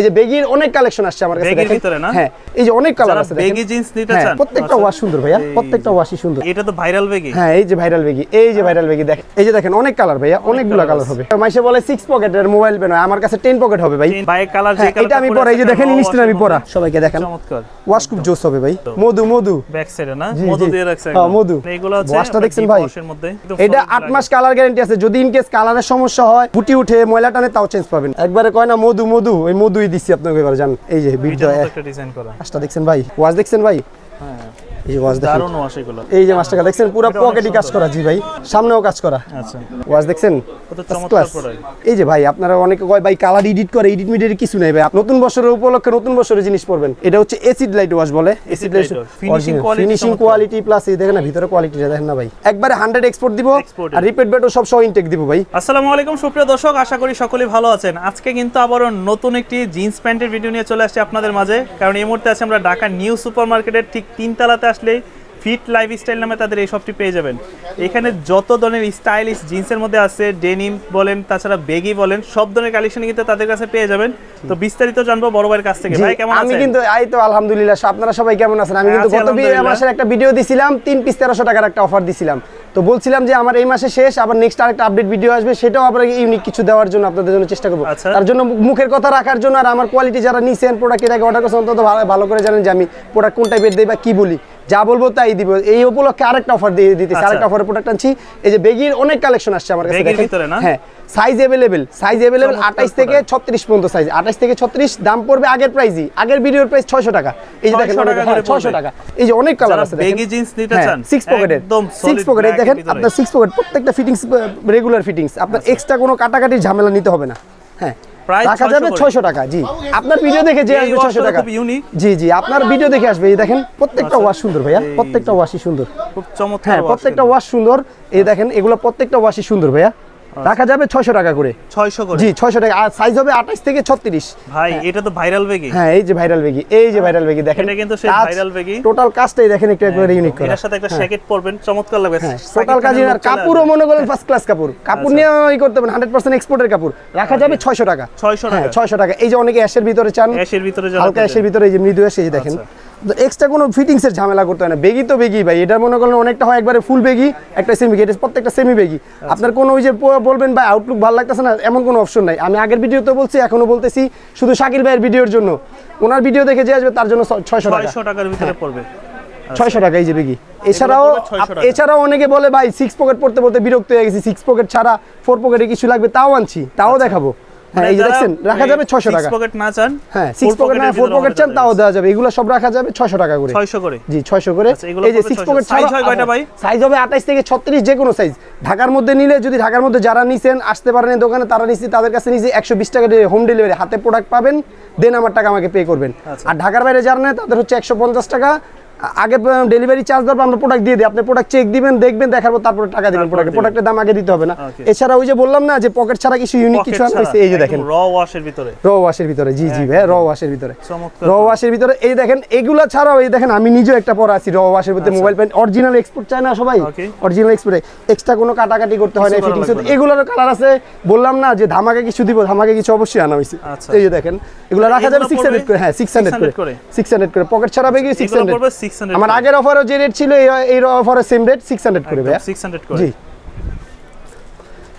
এই যে বেগির অনেক কালেকশন আসছে আমার কাছে বেগির। ভিতরে না? হ্যাঁ এই যে অনেক কালার আছে বেগি জিন্স নিতে হ্যাঁ, চান? প্রত্যেকটা আচ্ছা। ওয়াশ সুন্দর ভাইয়া প্রত্যেকটা ওয়াশই সুন্দর। এটা তো ভাইরাল বেগি? হ্যাঁ এই যে ভাইরাল বেগি এই যে ভাইরাল বেগি দেখেন। এই যে দেখেন অনেক কালার ভাইয়া অনেকগুলো কালার হবে। মাইসে বলে সিক্স পকেটের মোবাইল আমার কাছে টেন পকেট হবে ভাই। বাইক কালার যে হ্যাঁ এটা আমি পরা এই যে দেখেন আমি পরা। সবাইকে দেখেন। চমৎকার। ওয়াশ খুব জোস হবে ভাই। মধু মধু। ব্যাক সাইডে না? মধু। দিয়ে রাখছে হ্যাঁ, মধু। এইগুলো হচ্ছে ওয়াশটা দেখছেন ভাই? এটা solid আট মাস কালার গ্যারান্টি আছে। যদি ইনকেস কালারের সমস্যা হয় ফুটি উঠে ময়লা টানে তাও চেঞ্জ পাবেন। একবারে কয় না মধু মধু ওই মধুই দিচ্ছি আপনাকে এবার জান। এই যে ভিডিও একটা ডিজাইন করা। আচ্ছা দেখছেন ভাই? ওয়াজ দেখছেন ভাই? হ্যাঁ। এই যে দারুণ ওয়াশ এগুলো। এই যে মাছটাকে দেখছেন পুরো পকেটই কাজ করা জি ভাই সামনেও কাজ করা। আচ্ছা। ওয়াশ দেখছেন? কত First চমৎকার class। product। এই যে ভাই আপনারা অনেকে কয় ভাই কালার এডিট করে এডিট মিডিয়ের কিছু নেই ভাই। নতুন বছরের উপলক্ষে নতুন বছরের জিনিস পড়বেন এটা হচ্ছে এসিড লাইট ওয়াশ বলে। Acid light light wash। Finishing quality plus এই দেখেন না ভিতরে কোয়ালিটিটা দেখেন না ভাই। একবারে 100 এক্সপোর্ট দিব আর রিপিট সব সহ ইনটেক দিব ভাই। আসসালামু আলাইকুম সুপ্রিয় দর্শক আশা করি সকলেই ভালো আছেন। আজকে কিন্তু আবারও নতুন একটি জিন্স প্যান্টের ভিডিও নিয়ে চলে আসছে আপনাদের মাঝে। কারণ এই মুহূর্তে আছে আমরা ঢাকা নিউ সুপার মার্কেটের ঠিক তিনতলাতে আসলেই ফিট লাইফস্টাইল নামে তাদের এই শপটি পেয়ে যাবেন। এখানে যত ধরনের স্টাইলিশ জিন্সের মধ্যে আছে ডেনিম বলেন তাছাড়া বেগি বলেন সব ধরনের কালেকশন কিন্তু তাদের কাছে পেয়ে যাবেন। তো বিস্তারিত জানব বড় ভাইয়ের কাছ থেকে। ভাই কেমন আমি কিন্তু এই তো আলহামদুলিল্লাহ আপনারা সবাই কেমন আছেন? আমি কিন্তু গত মাসের একটা ভিডিও দিছিলাম তিন পিস তেরোশো টাকার একটা অফার দিছিলাম। তো বলছিলাম যে আমার এই মাসে শেষ আবার নেক্সট আরেকটা আপডেট ভিডিও আসবে সেটাও আবার ইউনিক কিছু দেওয়ার জন্য আপনাদের জন্য চেষ্টা করব। আচ্ছা। তার জন্য মুখের কথা রাখার জন্য আর আমার কোয়ালিটি যারা নিছেন প্রোডাক্টের আগে অর্ডার করছেন অন্তত ভালো- ভালো করে জানেন যে আমি প্রোডাক্ট কোন টাইপের দেই বা কি বলি। যা বলব তাই দিব। এই উপলক্ষে আরেকটা অফার দিয়ে দিতেছি আচ্ছা। আরেকটা অফারের প্রোডাক্ট আনছি। এই যে বেগির অনেক কালেকশন আসছে আমার কাছে? হ্যাঁ সাইজ অ্যাভেলেবেল সাইজ অ্যাভেলেবেল চমৎকার আঠাইশ থেকে ছত্রিশ পর্যন্ত সাইজ আঠাইশ থেকে ছত্রিশ দাম পড়বে আগের প্রাইসই আগের ভিডিওর প্রাইস ছয়শো টাকা। এই যে দেখেন 600 টাকা করে ছয়শো টাকা। এই যে অনেক কালার আছে বেগি জিন্স নিতে চান সিক্স পকেটের সিক্স solid পকেট black দেখেন আপনার সিক্স পকেট প্রত্যেকটা ফিটিংস রেগুলার ফিটিংস আপনার এক্সট্রা কোনো কাটাকাটির ঝামেলা নিতে হবে না। হ্যাঁ রাখা যাবে টাকা জি। আপনার ভিডিও দেখে যে আসবে টাকা। খুব। জি জি আপনার ভিডিও দেখে আসবে এই দেখেন প্রত্যেকটা ওয়াশ সুন্দর ভাইয়া প্রত্যেকটা ওয়াশই সুন্দর। খুব চমৎকার হ্যাঁ প্রত্যেকটা। ওয়াশ সুন্দর এই দেখেন এগুলো প্রত্যেকটা ওয়াশই সুন্দর ভাইয়া। রাখা যাবে ছয়শো টাকা করে। 600 করে? জি ছয়শো টাকা। আর সাইজ হবে আঠাশ থেকে ছত্রিশ। ভাই এটা তো ভাইরাল বেগি। হ্যাঁ এই যে ভাইরাল বেগি এই যে ভাইরাল বেগি দেখেন। এটা কিন্তু সেই viral বেগি। টোটাল কাজটাই দেখেন একটু একবারে ইউনিক করা। এটার সাথে একটা জ্যাকেট পরবেন চমৎকার লাগবে। হ্যাঁ টোটাল খানের কাজই আর কাপড়ও মনে করেন ফার্স্ট ক্লাস কাপড়। কাপড় নিয়ে ই করতে পারেন হান্ড্রেড পার্সেন্ট এক্সপোর্টের কাপড়। রাখা যাবে ছয়শো টাকা। 600 হ্যাঁ টাকা। ছয়শো টাকা। এই যে অনেকে অ্যাশের ভিতরে চান অ্যাশের ভিতরে হালকা অ্যাশের ভিতরে এই যে মৃদু অ্যাশ এই দেখেন। আচ্ছা। এক্সট্রা কোনো ফিটিংসের ঝামেলা করতে হয় না। বেগি তো বেগি ভাই। এটা মনে করেন অনেকটা হয় একবারে ফুল বেগি একটা সেমি বেগি এটা প্রত্যেকটা সেমি বেগি আচ্ছা। আপনার কোনো ওই যে বলবেন ভাই আউটলুক ভালো লাগতেছে না এমন কোনো অপশন নাই। আমি আগের ভিডিওতে বলছি এখনও বলতেছি শুধু শাকিল ভাইয়ের ভিডিওর জন্য। ওনার ভিডিও দেখে যে আসবে তার জন্য ছয়শো টাকা। টাকার ভিতরে পড়বে। ছয়শো টাকা এই যে বেগি এছাড়াও পড়বে 600 টাকা। এছাড়াও অনেকে বলে ভাই সিক্স পকেট পড়তে পড়তে বিরক্ত হয়ে গেছি। সিক্স পকেট ছাড়া ফোর পকেটে কিছু লাগবে তাও আনছি তাও দেখাবো। হ্যাঁ এই যে দেখছেন রাখা যাবে ছয়শো টাকা। পকেট না চান হ্যাঁ সিক্স পকেট না ফোর পকেট চান তাও দেওয়া যাবে। এগুলো সব রাখা যাবে ছয়শো টাকা করে। 600 করে। জি ছয়শো করে। আচ্ছা, এই যে সিক্স পকেট Size হয় কয়টা ভাই? সাইজ হবে আঠাইশ থেকে ছত্রিশ যে কোনো সাইজ ঢাকার মধ্যে নিলে যদি ঢাকার মধ্যে যারা নিছেন আসতে পারেন দোকানে তারা নিচ্ছি তাদের কাছে একশো বিশ টাকা হোম ডেলিভারি হাতে প্রোডাক্ট পাবেন দেন আমার টাকা আমাকে পে করবেন। আচ্ছা। আর ঢাকার বাইরে যারা নেয় তাদের হচ্ছে একশো পঞ্চাশ টাকা আ- আগে ডেলিভারি চার্জ দেবো আমরা প্রোডাক্ট দিয়ে দিই। আপনি প্রোডাক্ট চেক দিবেন দেখবেন দেখার পর তারপরে টাকা দিবেন। প্রোডাক্ট প্রোডাক্টের দাম আগে দিতে হবে না। এছাড়া ওই যে বললাম না যে পকেট ছাড়া কিছু ইউনিক কিছু হয়েছে এই যে দেখেন। র ওয়াশের ভিতরে। র ওয়াশের ভিতরে জি জি ভাই র ওয়াশের ভিতরে। র ওয়াশের ভিতরে এই দেখেন এগুলা ছাড়াও এই দেখেন আমি নিজেও একটা পরা আছি র ওয়াশের ভিতরে মোবাইল প্যান্ট অরিজিনাল এক্সপোর্ট চায় না সবাই? অরিজিনাল এক্সপোর্টে এক্সট্রা কোনো কাটাকাটি করতে হয় না ফিটিংস এগুলোর কালার আছে। বললাম না যে ধামাকে কিছু দিব ধামাকে কিছু অবশ্যই আনা হয়েছে। আচ্ছা। এই যে দেখেন এগুলো রাখা যাবে এগুলো সিক্স হান্ড্রেড পড়বে করে হ্যাঁ সিক্স হান্ড্রেড 600 করে করে। সিক্স হান্ড্রেড করে। পকেট ছাড়া বেগে সিক্স এগুলো পড়বে হান্ড্রেড 600 আমার। আগের অফারও যে রেট ছিল এই অফারের সেম রেট সিক্স হান্ড্রেড করে ভাইয়া। 600 করে। জি।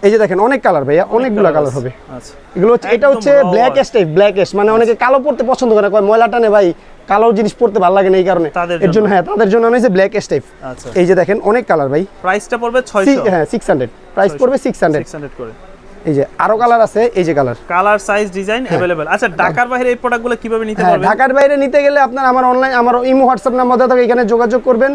এই যে দেখেন অনেক কালার ভাইয়া। অনেকগুলো কালার হবে। আচ্ছা। এগুলো হচ্ছে এটা হচ্ছে ব্ল্যাক। টাইপ ব্ল্যাক মানে অনেকে কালো পড়তে পছন্দ করে না কয় ময়লা টানে ভাই কালো জিনিস পড়তে ভালো লাগে না এই কারণে। এর জন্য। হ্যাঁ তাদের জন্য আমি যে ব্ল্যাক টাইপ আচ্ছা। এই যে দেখেন অনেক কালার ভাই। প্রাইসটা পড়বে 600 হ্যাঁ সিক্স হান্ড্রেড প্রাইস পড়বে সিক্স হান্ড্রেড 600 করে। এই যে আরো কালার আছে এই যে colour colour size design available আচ্ছা ঢাকার বাইরে এই প্রোডাক্টগুলো কিভাবে নিতে হ্যাঁ পারবেন ঢাকার বাইরে নিতে গেলে আপনার আমার অনলাইন আমার ইমো হোয়াটসঅ্যাপ নাম্বার দেওয়া থাকে এখানে যোগাযোগ করবেন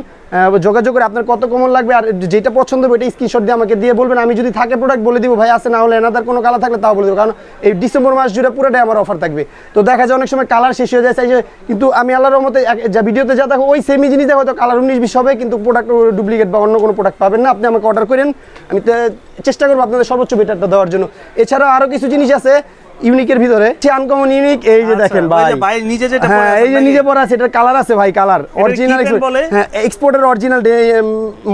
যোগাযোগ করে আপনার কত কমন লাগবে আর যেটা পছন্দ হবে এটা স্ক্রিনশট দিয়ে আমাকে দিয়ে বলবেন। আমি যদি থাকে প্রোডাক্ট বলে দিব, ভাই, আছে, না হলে এনাদার কোনো কালার থাকলে তাও বলে দেবো। কারণ এই ডিসেম্বর মাস জুড়ে পুরোটাই আমার অফার থাকবে। তো দেখা যায় অনেক সময় কালার শেষ হয়ে যায় যে কিন্তু আমি আল্লাহর এক- যা ভিডিওতে যা দেখো, ওই সেমি জিনিস হয়তো কালার উনিশ, বিশ হবে, কিন্তু প্রোডাক্ট ডুপ্লিকেট বা অন্য কোনো প্রোডাক্ট পাবেন না। আপনি আমাকে অর্ডার করেন। আমি চেষ্টা করব আপনাদের সর্বোচ্চ বেটারটা দেওয়ার জন্য। এছাড়াও আরও কিছু জিনিস আছে। ইউনিকের ভিতরে। সে আনকমন ইউনিক এই যে দেখেন আচ্ছা, ভাই। ভাই নিজে যেটা হ্যাঁ এই যে নিজে পরা আছে এটার কালার আছে ভাই কালার অরিজিনাল? হ্যাঁ এক্সপোর্টের অরিজিনাল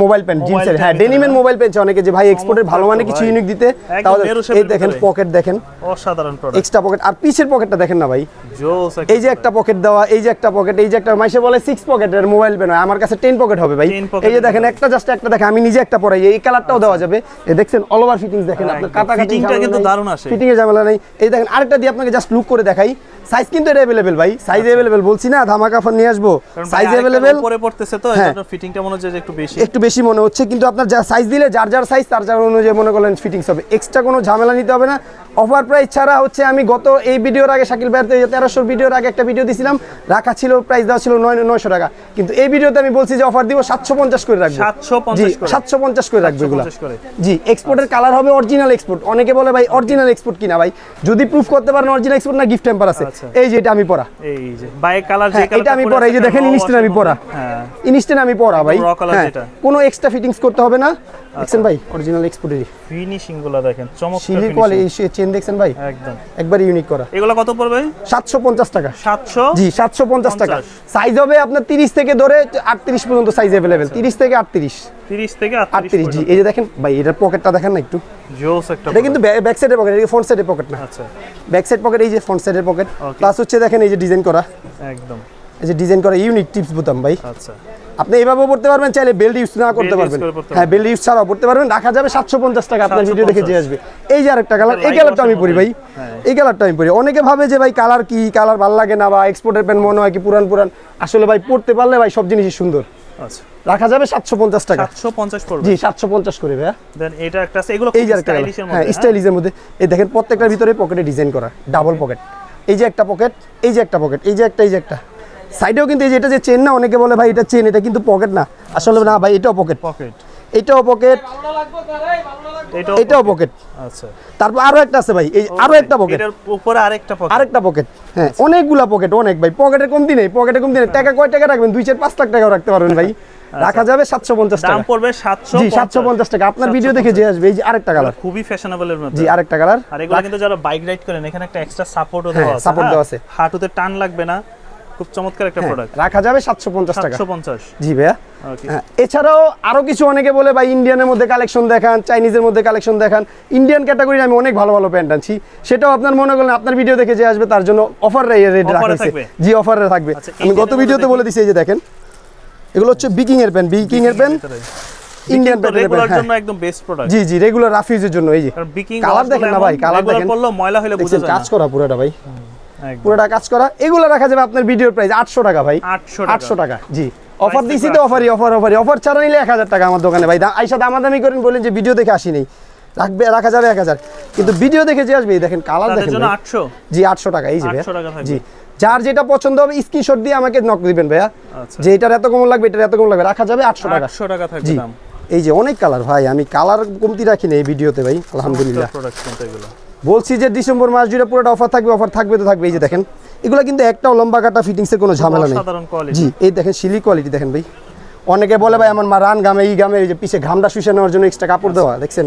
মোবাইল পেন জিন্সের হ্যাঁ ডেনিমের মোবাইল পেন অনেকে যে ভাই এক্সপোর্টের ভালো মানে কিছু ইউনিক দিতে তাহলে এই দেখেন পকেট দেখেন। অসাধারণ প্রোডাক্ট এক্সট্রা পকেট আর পিছের পকেটটা দেখেন না ভাই। এই যে একটা পকেট দেওয়া এই যে একটা পকেট এই যে একটা মাইসে বলে সিক্স পকেটের মোবাইল পেন হয়। আমার কাছে টেন পকেট হবে ভাই। এই যে দেখেন একটা জাস্ট একটা দেখেন আমি নিজে একটা পরাই। এই কালারটাও দেওয়া যাবে। এই দেখছেন অল ওভার ফিটিংস দেখেন আপনার একদম। কাটাকাটি Fitting কিন্তু দারুণ আসে। ফিটিং এর ঝামেলা নাই। এই দেখেন আরেকটা দিয়ে আপনাকে জাস্ট লুক করে দেখাই। সাইজ কিন্তু এটা অ্যাভেলেবেল ভাই। সাইজ আচ্ছা। অ্যাভেলেবেল বলছি না ধামাকা অফার নিয়ে আসব। সাইজ অ্যাভেলেবেল উপরে পড়তেছে তো হ্যাঁ। এজন্য ফিটিংটা মনে হচ্ছে একটু বেশি। একটু বেশি মনে হচ্ছে কিন্তু আপনার যা সাইজ দিলে যার যার সাইজ তার যার অনুযায়ী মনে করলেন ফিটিংস হবে। এক্সট্রা কোনো ঝামেলা নিতে হবে না। অফার প্রাইস ছাড়া হচ্ছে আমি গত এই ভিডিওর আগে শাকিল ভাইয়ের তেরোশোর ভিডিওর আগে একটা ভিডিও দিছিলাম রাখা ছিল প্রাইস দেওয়া ছিল নয় নয়শো টাকা। কিন্তু এই ভিডিওতে আমি বলছি যে অফার দিব সাতশো পঞ্চাশ করে রাখব। 750 জি করে। সাতশো পঞ্চাশ করে রাখব এগুলো। জি এক্সপোর্টের কালার হবে অরিজিনাল এক্সপোর্ট অনেকে বলে ভাই অরিজিনাল এক্সপোর্ট কিনা ভাই? যদি প্রুফ করতে পারেন অরিজিনাল এক্সপোর্ট না গিফট টেম্পার আছে। আচ্ছা। এই যে এটা আমি পড়া এই যে বাইক কালার যে হ্যাঁ, এটা আমি পরা, এই যে দেখেন ইনস্ট্যান্ট আমি পরা। হ্যাঁ। ইনস্ট্যান্ট আমি পড়া ভাই। raw color হ্যাঁ, যেটা। কোনো এক্সট্রা ফিটিংস করতে হবে না। দেখছেন ভাই? অরিজিনাল এক্সপোর্টেরই ফিনিশিংগুলো দেখেন চমৎকার finishing। কোয়ালিটি চেন দেখছেন ভাই? একদম। একবার ইউনিক করা। এগুলো কত পড়বে? সাতশো পঞ্চাশ টাকা। 700 জি সাতশো পঞ্চাশ টাকা। সাইজ হবে আপনার তিরিশ থেকে ধরে আটত্রিশ পর্যন্ত সাইজ অ্যাভেলেবেল তিরিশ থেকে আটত্রিশ। 30 থেকে আটত্রিশ 38 জি। এই যে দেখেন ভাই এটার পকেটটা দেখেন না একটু। জোস একটা এটা কিন্তু ব্যাক সাইডের পকেট এটা ফ্রন্ট সাইডের পকেট না। আচ্ছা। ব্যাক সাইড পকেট এই যে ফ্রন্ট সাইডের পকেট প্লাস হচ্ছে দেখেন এই যে ডিজাইন করা। একদম। এই যে ডিজাইন করা ইউনিক টিপস বোতাম ভাই। আচ্ছা। আপনি পড়তে পারবেন চাইলে বেল্ট ইউজ না করতে পারবেন। হ্যাঁ বেল্ট ইউজ ছাড়াও পড়তে পারবেন। রাখা যাবে সাতশো পঞ্চাশ টাকা আপনার ভিডিও দেখে যে আসবে। এই যে আরেকটা কালার এই কালারটা আমি পরি ভাই। এই কালারটা আমি পরি। অনেকে ভাবে যে ভাই কালার কি কালার ভালো লাগে না বা এক্সপোর্টের প্যান্ট মনে হয় কি পুরান পুরান আসলে ভাই পড়তে পারলে ভাই সব জিনিসই সুন্দর। আচ্ছা। রাখা যাবে সাতশো পঞ্চাশ টাকা। 750 পড়বে। জি সাতশো পঞ্চাশ করে ভাইয়া। দেন এটা একটা আছে এগুলো এই যে স্টাইলিশের হ্যাঁ মধ্যে হ্যাঁ? স্টাইলিশের মধ্যে। এই দেখেন প্রত্যেকটার ভিতরে পকেটে ডিজাইন করা ডাবল পকেট এই যে একটা পকেট এই যে একটা পকেট এই যে একটা এই যে একটা। সাইডেও কিন্তু এই যে এটা যে চেন না অনেকে বলে ভাই এটা চেন এটা কিন্তু পকেট না। আসলে না ভাই এটাও পকেট পকেট এটাও পকেট এটাও পকেট আচ্ছা। তারপর আরও একটা আছে ভাই এই আরও একটা পকেট এটার উপরে আরেকটা পকেট আরেকটা পকেট হ্যাঁ অনেকগুলা পকেট অনেক ভাই। পকেটে কমতি নেই পকেটে কমতি নেই। টাকা কয় টাকা রাখবেন? দুই চার পাঁচ লাখ টাকাও রাখতে পারবেন ভাই। রাখা যাবে সাতশো পঞ্চাশ দাম টাকা। পড়বে 700 জি সাতশো পঞ্চাশ টাকা। আপনার ভিডিও দেখে যে আসবে এই যে আরেকটা কালার খুবই ফ্যাশনেবলের মধ্যে। জি আরেকটা কালার আর এগুলো কিন্তু যারা বাইক রাইড করেন এখানে একটা এক্সট্রা সাপোর্টও দেওয়া হ্যাঁ, আছে। support দেওয়া আছে। হাঁটুতে টান লাগবে না। খুব চমৎকার একটা প্রোডাক্ট রাখা যাবে সাতশো পঞ্চাশ টাকা। 750 জি ভাইয়া। হ্যাঁ, এছাড়াও আরও কিছু অনেকে বলে ভাই ইন্ডিয়ানের মধ্যে কালেকশন দেখান চাইনিজের মধ্যে কালেকশন দেখান। ইন্ডিয়ান ক্যাটাগরির আমি অনেক ভালো ভালো প্যান্ট আনছি। সেটাও আপনার মনে করলেন আপনার ভিডিও দেখে যে আসবে তার জন্য অফার রেট রাখা জি অফারে থাকবে। আচ্ছা, আমি গত ভিডিওতে বলে দিছি এই যে দেখেন। এগুলো হচ্ছে বিকিং এর প্যান্ট বিকিং এর প্যান্ট ইন্ডিয়ান রেগুলার জন্য একদম বেস্ট প্রোডাক্ট জি জি রেগুলার রাফিউজের জন্য এই যে। কালার দেখেন না ভাই কালার দেখেন। ময়লা হলে বোঝা যায় কাজ করা পুরোটা ভাই। পুরোটা কাজ করা। এগুলো রাখা যাবে আপনার ভিডিওর প্রাইস আটশো টাকা ভাই। 800 টাকা। আটশো টাকা জি। অফার দিছি তো অফারই অফার অফারই অফার ছাড়া নিলে এক হাজার টাকা আমার দোকানে। ভাই আইসা দামাদামি করেন বলেন যে ভিডিও দেখে আসি নেই। রাখবে রাখা যাবে এক হাজার। কিন্তু ভিডিও দেখে যে আসবে দেখেন কালার দেখেন। 800 জি আটশো টাকা এই যে ভাইয়া। 800 টাকা থাকবে। জি। যার যেটা পছন্দ হবে স্ক্রিনশট দিয়ে আমাকে নক দিবেন ভাইয়া। আচ্ছা। যে এটার এত কম লাগবে এটার এত কম লাগবে রাখা যাবে আটশো টাকা। 800 টাকা থাকবে জি। এই যে অনেক কালার ভাই আমি কালার কমতি রাখি না এই ভিডিওতে ভাই। আলহামদুলিল্লাহ। বলছি যে ডিসেম্বর মাস জুড়ে পুরোটা অফার থাকবে অফার থাকবে তো থাকবে। এই যে দেখেন এগুলো কিন্তু একটাও লম্বা কাটা ফিটিংসের কোনো ঝামেলা নেই। জি এই দেখেন সিলি কোয়ালিটি দেখেন ভাই। অনেকে বলে ভাই আমার মা রান গামে এই গামে এই যে পিছে ঘামটা শুষে নেওয়ার জন্য এক্সট্রা কাপড় দেওয়া দেখছেন?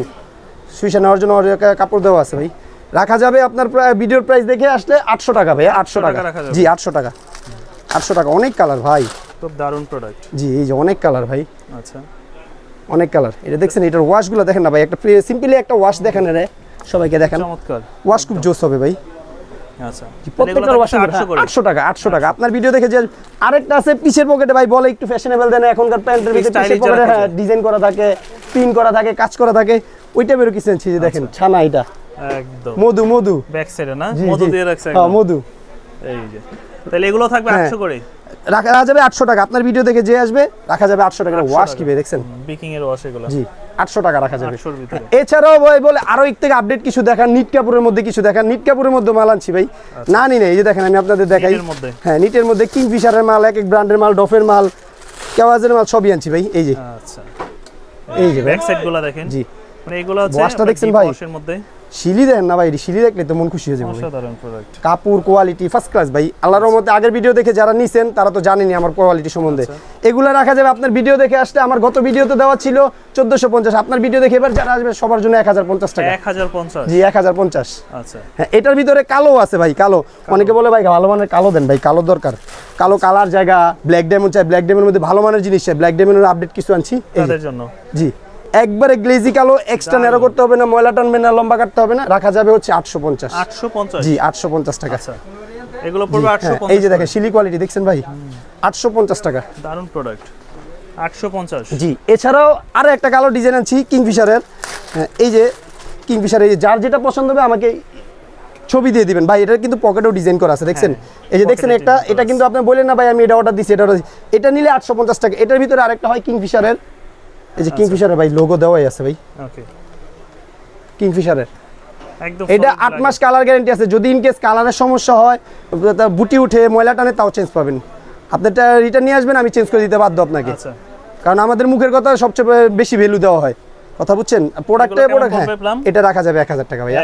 শুষে নেওয়ার জন্য কাপড় দেওয়া আছে ভাই। রাখা যাবে আপনার প্রায় ভিডিওর প্রাইস দেখে আসলে আটশো টাকা ভাই আটশো 800 টাকা। জি আটশো টাকা। আটশো টাকা অনেক কালার ভাই। খুব দারুণ প্রোডাক্ট জি এই যে অনেক কালার ভাই। আচ্ছা। অনেক কালার এটা দেখছেন এটার ওয়াশগুলো দেখেন না ভাই একটা সিম্পলি একটা ওয়াশ দেখেন রে সবাইকে দেখেন। ওয়াশ খুব জোস হবে ভাই। আচ্ছা। প্রত্যেকটার ওয়াশিং আটশো টাকা আটশো টাকা। আপনার ভিডিও দেখে যে আরেকটা আছে পিছের পকেটে ভাই বলে একটু ফ্যাশনেবল দেন। এখনকার প্যান্টের ভিতরে পিছের পকেটে হ্যাঁ ডিজাইন করা থাকে পিন করা থাকে কাজ করা থাকে কিছু যে দেখেন আচ্ছা। ছানা এটা। একদম। মধু মধু। ব্যাক সাইডে না? মধু দিয়ে রাখছে হ্যাঁ মধু। এই যে। তাহলে এগুলো থাকবে হ্যাঁ। 800 করে? রাখা যাবে আটশো টাকা। আপনার ভিডিও দেখে যে আসবে রাখা যাবে আটশো টাকা। ওয়াশ দেখছেন? বিকিং এর ওয়াশ এগুলো। জি। আটশো টাকা রাখা যাবে। 800 এর ভিতরে। এছাড়াও ভাই বলে আরও এক থেকে আপডেট কিছু দেখান নিট কাপড়ের মধ্যে কিছু দেখান। নিট কাপড়ের মধ্যে মাল আনছি ভাই। না নি না এই যে দেখেন আমি আপনাদের দেখাই। হ্যাঁ নিটের মধ্যে কিং ফিশারের মাল এক এক ব্র্যান্ডের মাল ডফের মাল কেওয়াজের মাল সবই আনছি ভাই এই যে। আচ্ছা। এই যে ভাই। ব্যাক সাইডগুলো দেখেন। জি। মানে এগুলো হচ্ছে দেখছেন ভাই? মধ্যে। শিলি দেন না ভাই শিলি দেখলে তো মন খুশি হয়ে যাবে। কাপড় কোয়ালিটি ফার্স্ট ক্লাস ভাই। আল্লাহর রহমতে আগের ভিডিও দেখে যারা নিছেন তারা তো জানেনি আমার কোয়ালিটি সম্বন্ধে। এগুলো রাখা যাবে আপনার ভিডিও দেখে আসলে আমার গত ভিডিওতে দেওয়া ছিল চোদ্দশো পঞ্চাশ। আপনার ভিডিও দেখে এবার যারা আসবে সবার জন্য এক হাজার পঞ্চাশ টাকা। এক হাজার পঞ্চাশ? জি এক হাজার পঞ্চাশ। আচ্ছা। হ্যাঁ এটার ভিতরে কালো আছে ভাই কালো। অনেকে বলে ভাই ভালো মানের কালো দেন ভাই কালো দরকার। কালো কালার জায়গা ব্ল্যাক ডায়মন্ড চাই ব্ল্যাক ডায়মন্ডের মধ্যে ভালো মানের জিনিস চাই। ব্ল্যাক ডায়মন্ডের আপডেট কিছু আনছি। জন্য। জি। একবারে গ্লেজি কালো এক্সট্রা নেরো করতে হবে না ময়লা টানবে না লম্বা কাটতে হবে না রাখা যাবে হচ্ছে আটশো পঞ্চাশ। আটশো পঞ্চাশ? জি আটশো পঞ্চাশ টাকা। আচ্ছা। এগুলো পড়বে আটশো হ্যাঁ, এই যে দেখেন শিলি কোয়ালিটি দেখছেন ভাই? আটশো পঞ্চাশ টাকা। দারুণ প্রোডাক্ট আটশো পঞ্চাশ। জি এছাড়াও আরও একটা কালো ডিজাইন আনছি কিংফিশারের হ্যাঁ, এই যে কিংফিশার এই যার যেটা পছন্দ হবে আমাকে ছবি দিয়ে দিবেন। ভাই এটার কিন্তু পকেটেও ডিজাইন করা আছে দেখছেন? এই যে দেখছেন হ্যাঁ, একটা এটা কিন্তু আপনি বললেন না ভাই আমি এটা অর্ডার দিচ্ছি এটা দিচ্ছি। এটা নিলে আটশো পঞ্চাশ টাকা। এটার ভিতরে আরেকটা হয় কিংফিশারের এই যে কিংফিশারের ভাই লোগো দেওয়াই আছে ভাই। ওকে কিংফিশারের। একদম এটা solid আট মাস কালার গ্যারান্টি আছে। যদি ইন কেস কালারের সমস্যা হয় তা বুটি উঠে ময়লা টানে তাও চেঞ্জ পাবেন। আপনি এটা রিটার্ন নিয়ে আসবেন আমি চেঞ্জ করে দিতে বাধ্য আপনাকে। আচ্ছা। কারণ আমাদের মুখের কথা সবচেয়ে বেশি ভ্যালু দেওয়া হয়। কথা বুঝছেন? প্রোডাক্টে প্রোডাক্ট হ্যাঁ এটা রাখা যাবে এক হাজার টাকা ভাইয়া।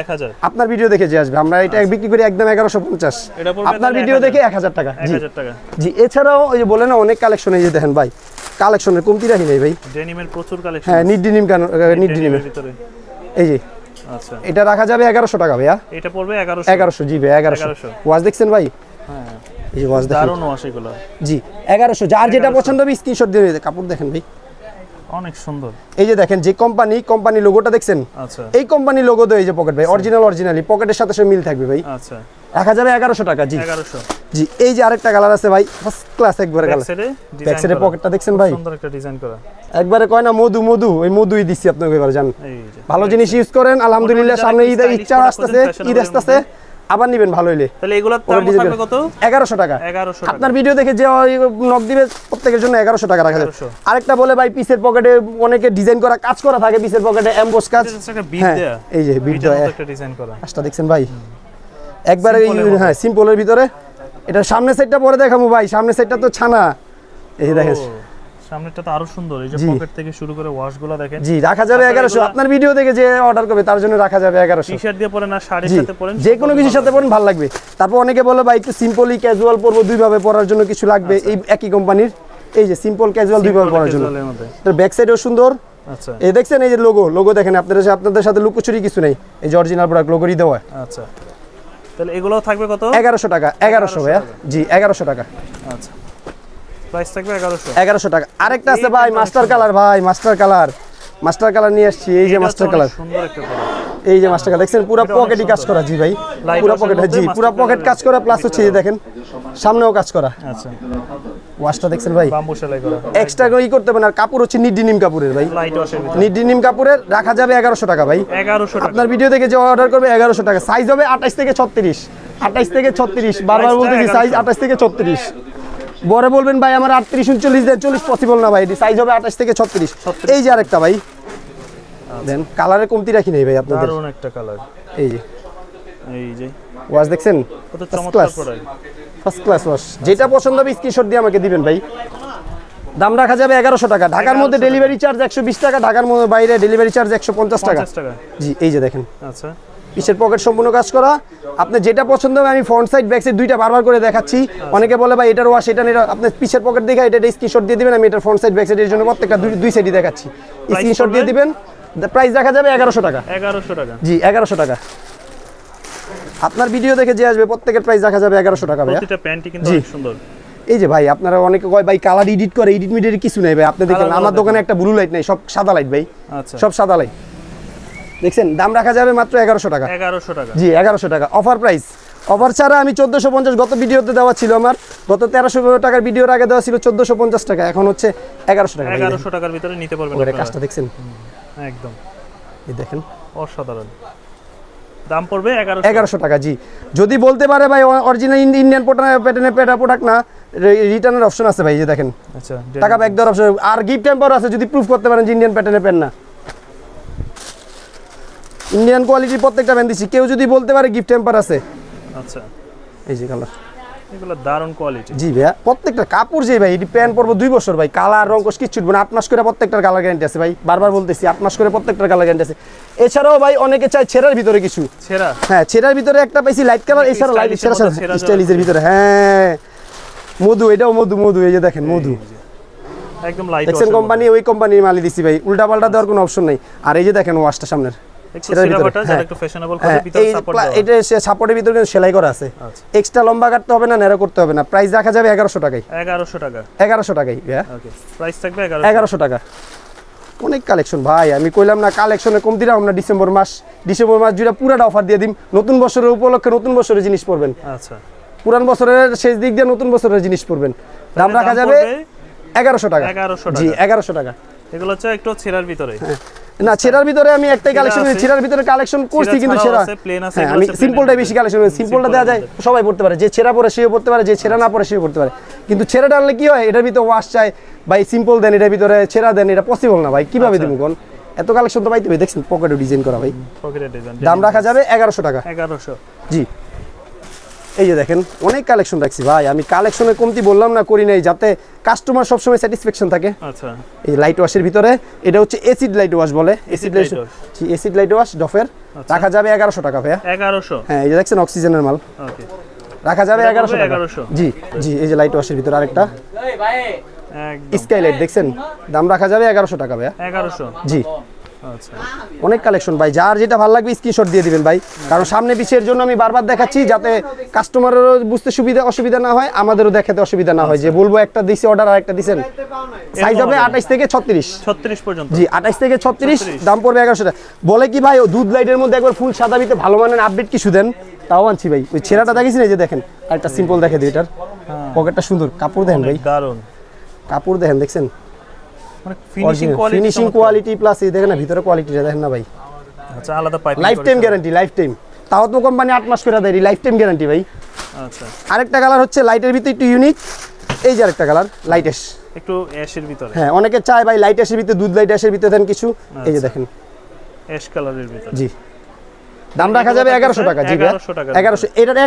আপনার ভিডিও দেখে যে আসবে। আমরা এটা বিক্রি করি একদম এগারোশো পঞ্চাশ। আপনার ভিডিও দেখে এক হাজার টাকা। এক জি। হাজার টাকা। জি এছাড়াও ওই যে বলে না অনেক কালেকশন এই যে দেখেন ভাই। কালেকশনের কমতি রাখি নাই ভাই। ডেনিমের প্রচুর কালেকশন হ্যাঁ নিড ডিনিম কেন নিড ডিনিমের ভিতরে। এই যে। আচ্ছা। এটা রাখা যাবে এগারোশো টাকা ভাইয়া। এটা পড়বে এগারোশো। এগারোশো জি ভাই এগারোশো। 1100 ওয়াজ দেখছেন ভাই? হ্যাঁ। এই ওয়াজ দেখেন। দারুণ ওয়াশ এগুলো। জি এগারোশো। যার যেটা পছন্দ হবে স্ক্রিনশট দিয়ে। কাপড় দেখেন ভাই। অনেক সুন্দর। এই যে দেখেন যে কোম্পানি কোম্পানি লোগোটা দেখছেন? আচ্ছা। এই কোম্পানি লোগো তো এই যে পকেট ভাই অরিজিনাল অরিজিনালি পকেটের সাথে সাথে মিল থাকবে ভাই। আচ্ছা। রাখা যাবে এগারোশো টাকা জি। এগারোশো। জি এই যে আরেকটা কালার আছে ভাই ফার্স্ট ক্লাস একবারে কালার। ব্যাক পকেটটা দেখছেন ভাই? সুন্দর একটা ডিজাইন করা। একবারে কয় না মধু মধু ওই মধুই দিচ্ছি আপনাকে এবার জান। ভালো জিনিস ইউজ করেন আলহামদুলিল্লাহ সামনে একটু ঈদ ইচ্ছা আসতেছে ঈদ আসতেছে আবার নিবেন ভালো হইলে। তাহলে এগুলোর দাম কত? এগারোশো টাকা। এগারোশো টাকা। আপনার ভিডিও দেখে যে নক দিবে প্রত্যেকের জন্য এগারোশো টাকা রাখা যাবে আরেকটা বলে ভাই পিসের পকেটে অনেকে ডিজাইন করা কাজ করা থাকে পিসের পকেটে এমবোস কাজ। হ্যাঁ এই যে বিট একটা ডিজাইন করা। কাজটা দেখছেন ভাই। একবারে। হ্যাঁ সিম্পলের ভিতরে। এটা সামনের সাইডটা পরে দেখাবো ভাই সামনের সাইডটা তো ছানা। এই যে দেখেন। সামনেরটা তো আরও সুন্দর এই যে পকেট থেকে শুরু করে ওয়াশগুলো দেখেন। জি রাখা যাবে আপনার এগারোশো। এগুলা- আপনার ভিডিও দেখে যে অর্ডার করবে তার জন্য রাখা যাবে এগারোশো। টি শার্ট দিয়ে পরেন আর শাড়ির সাথে পরেন যে কোনো কিছুর সাথে পরেন ভালো লাগবে। তারপর অনেকে বলে ভাই একটু সিম্পলি ক্যাজুয়াল পরবো দুইভাবে পরার জন্য কিছু লাগবে। এই একই কোম্পানির এই যে সিম্পল ক্যাজুয়াল দুইভাবে পরার জন্য। এর ব্যাক সাইডও সুন্দর। আচ্ছা। এই দেখছেন এই যে লোগো লোগো দেখেন আপনাদের সাথে- আপনাদের সাথে লুকোচুরি কিছু নেই। এই যে অরিজিনাল প্রোডাক্ট লোগোরই দেওয়া। আচ্ছা। তাহলে এগুলো থাকবে কত? এগারোশো টাকা এগারোশো ভাইয়া। জি এগারোশো টাকা। আচ্ছা। প্রাইস থাকবে এগারোশো। এগারোশো টাকা। আরেকটা আছে ভাই মাস্টার কালার ভাই মাস্টার কালার মাস্টার কালার নিয়ে আসছি এই যে মাস্টার কালার সুন্দর একটা এই যে মাস্টার কালার দেখছেন পুরো পকেটই কাজ করা জি ভাই। পুরো পকেট জি পুরো পকেট কাজ করা প্লাস হচ্ছে দেখেন সামনেও কাজ করা। আচ্ছা। ওয়াশটা দেখছেন ভাই? বাম্বু সেলাই করা। এক্সট্রা ই করতে হবে না আর কাপড় হচ্ছে নিডিনিম কাপড়ের ভাই। লাইট ওয়াশের নিডিনিম কাপড়ের রাখা যাবে এগারোশো টাকা ভাই। টাকা। আপনার ভিডিও দেখে যে অর্ডার করবে এগারোশো টাকা। সাইজ হবে আঠাশ থেকে ছত্রিশ। আঠাশ থেকে ছত্রিশ। বারবার বলতেছি সাইজ 1100 আঠাশ থেকে ছত্রিশ। বড় বলবেন ভাই আমার আটত্রিশ উনচল্লিশ দেন চল্লিশ পসিবল না ভাই। সাইজ হবে আঠাশ থেকে ছত্রিশ। এই যে আরেকটা ভাই। দেন কালারে কমতি রাখি নেই ভাই আপনাদের। একটা কালার এই যে। এই যে। ওয়াশ দেখছেন? কত চমৎকার ফার্স্ট ক্লাস ওয়াশ যেটা পছন্দ হবে স্ক্রিনশট দিয়ে আমাকে দিবেন ভাই। দাম রাখা যাবে এগারোশো টাকা। ঢাকার মধ্যে ডেলিভারি চার্জ একশো বিশ টাকা ঢাকার মধ্যে বাইরে ডেলিভারি চার্জ একশো পঞ্চাশ টাকা। জি এই যে দেখেন। আচ্ছা। পিসের পকেট সম্পূর্ণ কাজ করা। আপনি যেটা পছন্দ হবে আমি ফ্রন্ট সাইড ব্যাক সাইড দুইটা বারবার করে দেখাচ্ছি। অনেকে বলে ভাই এটার ওয়াশ এটা এটা আপনি পিসের পকেট দেখে এটা স্ক্রিনশট দিয়ে দিবেন আমি এটার ফ্রন্ট সাইড ব্যাক সাইডের জন্য প্রত্যেকটা দুই সাইডই দেখাচ্ছি। স্ক্রিনশট দিয়ে? দিবেন। প্রাইস দেখা যাবে এগারোশো টাকা। এগারোশো টাকা। জি এগারোশো টাকা। আপনার ভিডিও দেখে যে আসবে প্রত্যেকের প্রাইস রাখা যাবে এগারোশো টাকা ভাইয়া। প্রতিটা প্যান্টই কিন্তু। অনেক সুন্দর। এই যে ভাই আপনারা অনেকে কয় ভাই কালার এডিট করে এডিট মিডিট কিছু নেই ভাই। আপনি দেখেন আমার দোকানে একটা ব্লু লাইট নেই সব সাদা লাইট ভাই। আচ্ছা। সব সাদা লাইট দেখছেন দাম রাখা যাবে মাত্র এগারোশো টাকা। এগারোশো টাকা। জি এগারোশো টাকা। অফার প্রাইস অফার ছাড়া আমি চোদ্দোশো পঞ্চাশ গত ভিডিওতে দেওয়া ছিল আমার। গত তেরোশো টাকার ভিডিওর আগে দেওয়া ছিল চোদ্দোশো পঞ্চাশ টাকা। এখন হচ্ছে এগারোশো টাকা ভাই। এগারোশো টাকার ভিতরে নিতে পারবেন। কাজটা দেখছেন? একদম। এই দেখেন। অসাধারণ। দাম পড়বে এগারোশো। টাকা জি। যদি বলতে পারে ভাই অরিজিনাল ইন্ডিয়ান প্যাটার্নের পেটা প্রোডাক্ট না রিটার্নের অপশন আছে ভাই যে দেখেন। আচ্ছা টাকা ব্যাক দেওয়ার অপশন আর গিফট টেম্পার আছে যদি প্রুফ করতে পারেন যে ইন্ডিয়ান প্যাটার্নের পেন না। ইন্ডিয়ান কোয়ালিটির প্রত্যেকটা প্যান দিচ্ছি কেউ যদি বলতে পারে গিফট টেম্পার আছে। আচ্ছা। এই যে কালার এগুলো দারুণ কোয়ালিটি জি ভাইয়া প্রত্যেকটা কাপড় যে ভাই এটি প্যান্ট পরবো দুই বছর ভাই কালার রং কোশ কিচ্ছু না আট মাস করে প্রত্যেকটার কালার গ্যারান্টি আছে ভাই বারবার বলতেছি আট মাস করে প্রত্যেকটার কালার গ্যারান্টি আছে। এছাড়াও ভাই অনেকে চায় ছেঁড়ার ভিতরে কিছু। ছেঁড়া? হ্যাঁ ছেঁড়ার ভিতরে একটা পাইছি লাইট কালার এছাড়া লাইট ছেঁড়া মধ্যে ভিতরে হ্যাঁ। মধু এটাও মধু মধু এই যে দেখেন মধু। একদম লাইট দেখছেন কোম্পানি ওই কোম্পানির মালই দিছি ভাই উল্টা পাল্টা দেওয়ার কোনো অপশন নাই। আর এই যে দেখেন ওয়াশটা সামনের। একটু ছেঁড়ার ছেঁড়া ভিতরে, বাটা। যারা একটু ফ্যাশনেবল করে ভিতরে এই সাপোর্ট প্লা- এটা সাপোর্টের ভিতরে কিন্তু সেলাই করা আছে। এক্সট্রা লম্বা কাটতে হবে না ন্যারো করতে হবে না। প্রাইস রাখা যাবে এগারোশো টাকায়। 1100 টাকা। এগারোশো টাকায় প্রাইস থাকবে এগারোশো। টাকা। অনেক কালেকশন ভাই আমি কইলাম না কালেকশনে কমতি রাখুন না ডিসেম্বর মাস ডিসেম্বর মাস জুড়ে পুরাটা অফার দিয়ে দিন নতুন বছরের উপলক্ষে নতুন বছরের জিনিস পড়বেন আচ্ছা। পুরান বছরের শেষ দিক দিয়ে নতুন বছরের জিনিস পড়বেন দাম রাখা যাবে এগারোশো টাকা। 1100 জি এগারোশো টাকা। এগুলো হচ্ছে একটু ছেঁড়ার ভিতরে। না ছেঁড়ার ভিতরে আমি একটাই কালেকশন। ছেঁড়ার ভিতরে কালেকশন করছি কিন্তু ছেঁড়া আছে, হ্যাঁ আমি সিম্পলটাই বেশি কালেকশন সিম্পলটা দেওয়া যায় সবাই পড়তে পারে যে ছেঁড়া পরে সেও পড়তে পারে যে ছেঁড়া না পরে সেও পড়তে পারে। কিন্তু ছেঁড়াটা আনলে কি হয় এটার ভিতরে ওয়াশ চাই ভাই সিম্পল দেন এটার ভিতরে ছেঁড়া দেন এটা পসিবল না ভাই। কীভাবে আচ্ছা। দিব কোন? এত কালেকশন তো পাইতে হবে দেখছেন পকেটে ডিজাইন করা ভাই। পকেটে ডিজাইন দাম রাখা যাবে এগারোশো টাকা। 1100 জি। এই যে দেখেন অনেক কালেকশন রাখছি ভাই। আমি কালেকশনের কমতি বললাম না করি নাই যাতে কাস্টমার সবসময় স্যাটিসফ্যাকশন থাকে। আচ্ছা। এই লাইট ওয়াশের ভিতরে এটা হচ্ছে এসিড লাইট ওয়াশ বলে। Acid light acid light wash ডফের। আচ্ছা। রাখা যাবে এগারোশো টাকা ভাইয়া। 1100 হ্যাঁ এই যে দেখছেন অক্সিজেনের মাল। রাখা যাবে এগারোশো টাকা। 1100 জি জি এই যে লাইট ওয়াশের ভিতরে আরেকটা। একদম। স্কাই লাইট দেখছেন? দাম রাখা যাবে এগারোশো টাকা ভাইয়া। 1100 জি। অনেক কালেকশন ভাই যার যেটা ভালো লাগবে স্ক্রিনশট দিয়ে দিবেন ভাই। কারণ সামনে পিছের জন্য আমি বারবার দেখাচ্ছি যাতে কাস্টমারেরও বুঝতে সুবিধা অসুবিধা না হয় আমাদেরও দেখাতে অসুবিধা না হয়। যে বলব একটা দিছি অর্ডার আর একটা দিছেন সাইজ হবে আঠাইশ থেকে ছত্রিশ। 36 পর্যন্ত। জি আঠাইশ থেকে ছত্রিশ 36 দাম পড়বে এগারোশো টাকা। বলে কি ভাই ও দুধ লাইটের মধ্যে একবার ফুল সাদা বিতে ভালো মানের আপডেট কিছু দেন? তাও আনছি ভাই। ওই ছেঁড়াটা দেখেছি না এই যে দেখেন? আর একটা সিম্পল দেখে দিই এটার। পকেটটা সুন্দর। কাপড় দেখেন ভাই। কাপড় দেখেন দেখছেন? ফিনিশিং কোয়ালিটি প্লাস এই দেখেন না ভিতরে কোয়ালিটিটা দেখেন না ভাই। আচ্ছা আলাদা pipe life time guarantee life time তাও তো কোম্পানি আট মাস করে দেয় লাইফ টাইম গ্যারান্টি ভাই। আচ্ছা। আরেকটা কালার হচ্ছে লাইটের ভিতরে একটু ইউনিক এই যে আরেকটা কালার লাইট এস একটু অ্যাশের ভিতরে। হ্যাঁ অনেকে চায় ভাই লাইট এসের ভিতরে দুধ লাইট এসের ভিতরে দেন কিছু। এই যে আচ্ছা। দেখেন। অ্যাশ কালারের ভিতরে। জি। দাম রাখা যাবে এগারোশো টাকা জি এগারোশো এটার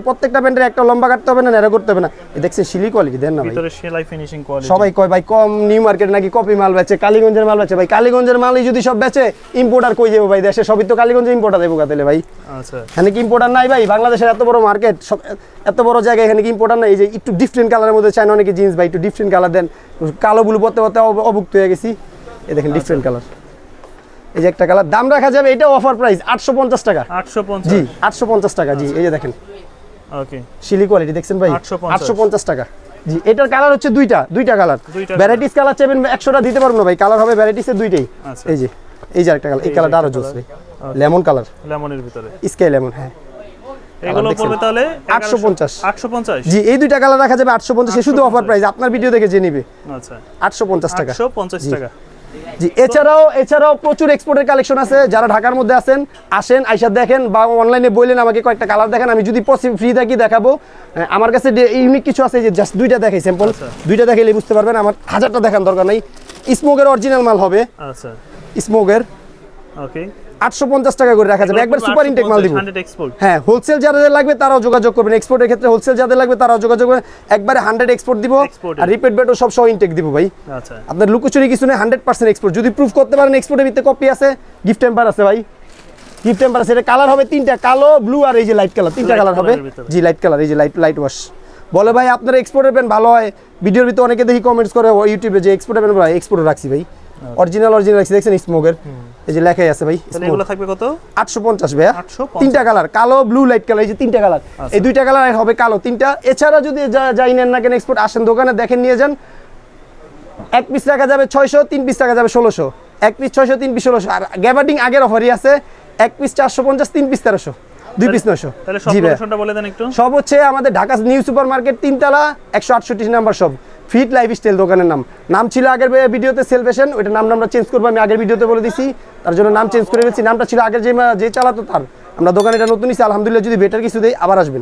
প্রত্যেকটা প্যান্টের একটা লম্বা কাটতে হবে না করতে হবে না। এ দেখছেন সিলি কোয়ালিটি দেন না সেলাই ফিনিশিং কোয়ালিটি সবাই কয় ভাই কম নিউ মার্কেট নাকি কপি মাল বেচে? কালীগঞ্জের মাল বেচে? ভাই কালীগঞ্জের মালই যদি সব বেচে ইম্পোর্টার কই যাব ভাই? দেশে সবই তো কালীগঞ্জে ইম্পোর্টার দেবো কাতেলে ভাই। আচ্ছা। এখানে কি ইম্পোর্টার নাই ভাই? বাংলাদেশের এত বড় মার্কেট সব এত বড় জায়গা এখানে কি ইম্পোর্টার নাই? এই যে একটু ডিফারেন্ট কালারের মধ্যে চায় অনেকে জিন্স ভাই একটু ডিফারেন্ট কালার দেন। কালো বুলু পরতে অব- অভুক্ত হয়ে গেছি। এই দেখেন ডিফারেন্ট কালার এই যে একটা কালার। দাম রাখা যাবে এটা অফার প্রাইস আটশো পঞ্চাশ টাকা। জি 850 আটশো পঞ্চাশ টাকা জি এই যে দেখেন। ওকে। শিলি কোয়ালিটি দেখছেন ভাই? 850 আটশো পঞ্চাশ টাকা। জি এটার কালার হচ্ছে দুইটা দুইটা কালার ভ্যারাইটিস কালার চাইবেন একশোটা দিতে পারব না ভাই কালার হবে ভ্যারাইটিসের দুইটাই। আচ্ছা। এই যে এই যে একটা কালার এই কালারটা আরও জোস ভাই লেমন কালার লেমনের ভিতরে। স্কাই লেমন হ্যাঁ। এগুলো? পড়বে তাহলে 850 850 জি এই দুইটা কালার রাখা যাবে আটশো পঞ্চাশ শুধু অফার প্রাইস আপনার ভিডিও দেখে যে নিবে। আচ্ছা। আটশো পঞ্চাশ টাকা। 850 টাকা। জি এছাড়াও এছাড়াও প্রচুর এক্সপোর্টের কালেকশন আছে। যারা ঢাকার মধ্যে আছেন আসেন আইসা দেখেন বা অনলাইনে বললেন আমাকে কয়েকটা কালার দেখেন আমি যদি পসিবল ফ্রি থাকি দেখাবো। আমার কাছে ইউনিক কিছু আছে যে জাস্ট দুইটা দেখাই স্যাম্পল আচ্ছা। দুইটা দেখাইলে বুঝতে পারবেন আমার হাজারটা দেখান দরকার নাই। স্মোকের অরিজিনাল মাল হবে। আচ্ছা। স্মোকের ওকে আটশো পঞ্চাশ টাকা করে রাখা যাবে। একবার সুপার ইনটেক মাল দিব। হ্যাঁ হোলসেল যাদের লাগবে তারাও যোগাযোগ করবেন। এক্সপোর্টের ক্ষেত্রে হোলসেল যাদের লাগবে তারাও যোগাযোগ করবেন। একবারে হান্ড্রেড এক্সপোর্ট দিব। আর রিপিট বেটও সব সহ ইনটেক দিব ভাই। আচ্ছা। আপনার লুকোচুরি কিছু নেই হান্ড্রেড পার্সেন্ট এক্সপোর্ট যদি প্রুফ করতে পারেন এক্সপোর্টের ভিতরে কপি আছে গিফট টেম্পার আছে ভাই। গিফট টেম্পার আছে এটা কালার হবে তিনটা কালো ব্লু আর এই যে লাইট কালার তিনটা কালার হবে। জি লাইট কালার এই যে লাইট লাইট ওয়াশ বলে ভাই আপনার এক্সপোর্টের পেন ভালো হয়। ভিডিওর ভিতরে অনেকে দেখি কমেন্টস করে ইউটিউবে যে এক্সপোর্টের পেন ভাই এক্সপোর্ট রাখছি ভাই। অরিজিনাল অরিজিনাল রাখছি দেখছেন স্মোকের এই যে লেখাই আছে ভাই এগুলো থাকবে কত? আটশো পঞ্চাশ ভাইয়া। 850 তিনটা কালার কালো ব্লু লাইট কালার এই যে তিনটা কালার আচ্ছা। এই দুইটা কালার হবে কালো। তিনটা এছাড়া যদি যাই নেন না কেন এক্সপোর্ট আসেন দোকানে দেখেন নিয়ে যান। এক পিস রাখা যাবে ছয়শো তিন পিস রাখা যাবে ষোলোশো। এক পিস ছয়শো তিন পিস ষোলোশো। আর গ্যাবার্ডিং আগের অফারই আছে। এক পিস চারশো পঞ্চাশ তিন পিস তেরোশো। দুই পিস নশো তাহলে সব জি ভাইয়া। লোকেশনটা বলে দেন একটু। সব হচ্ছে আমাদের ঢাকা নিউ সুপার মার্কেট তিনতলা একশো আটষট্টি নাম্বার সব ফিট লাইফ স্টাইল দোকানের নাম। নাম ছিল আগের ভিডিওতে সেলফেশন ওইটা নাম আমরা চেঞ্জ করব, আমি আগের ভিডিওতে বলে দিছি। তার জন্য নাম চেঞ্জ করে ফেলছি। নামটা ছিল আগের যে যে চালাতো তার। আমরা দোকান এটা নতুন নিছি, আলহামদুলিল্লাহ যদি বেটার কিছু দেই, আবার আসবেন।